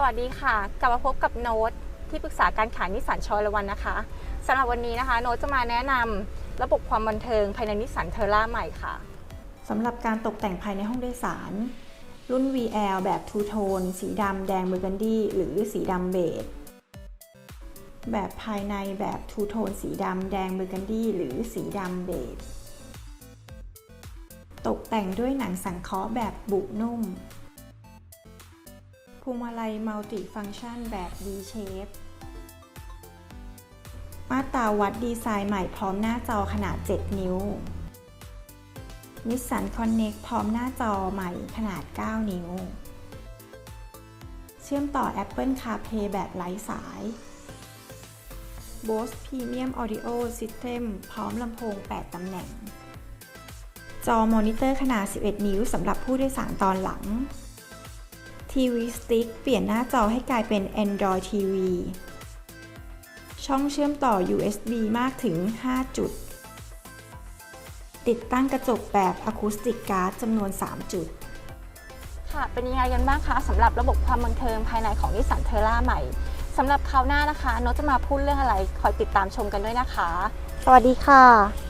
สวัสดีค่ะ กลับมาพบกับโน้ตที่ปรึกษาการขายนิสสันชอยละวันนะคะสำหรับวันนี้นะคะ โน้ตจะมาแนะนำระบบความบันเทิงภายในนิสสันเทอร่าใหม่ค่ะสำหรับการตกแต่งภายในห้องโดยสาร รุ่น VL แบบทูโทนสีดำแดงเบอร์กันดี้หรือสีดำเบจแบบภายในแบบทูโทนสีดำแดงเบอร์กันดี้หรือสีดำเบจตกแต่งด้วยหนังสังเคราะห์แบบบุนุ่ม พวงมาลัยมัลติฟังก์ชันแบบ D shape มาตราวัดดีไซน์ใหม่พร้อมหน้าจอขนาด 7 นิ้วนิสสันคอนเน็กพร้อมหน้าจอใหม่ขนาด 9 นิ้ว เชื่อมต่อ Apple CarPlay แบบไร้สาย Bose Premium Audio System พร้อมลำโพง 8 ตำแหน่ง จอมอนิเตอร์ขนาด 11 นิ้วสำหรับผู้โดยสารตอนหลัง ทีวีสติ๊กเปลี่ยนหน้าจอให้กลายเป็น Android TV ช่องเชื่อมต่อ USB มากถึง 5 จุด ติดตั้งกระจกแบบอะคูสติกการ์ดจำนวน 3 จุด ค่ะ เป็นยังไงกันบ้างคะสำหรับระบบความบันเทิงภายในของนิสสันเทอร่าใหม่สำหรับคราวหน้านะคะโน้ตจะมาพูดเรื่องอะไร คอยติดตามชมกันด้วยนะคะ สวัสดีค่ะ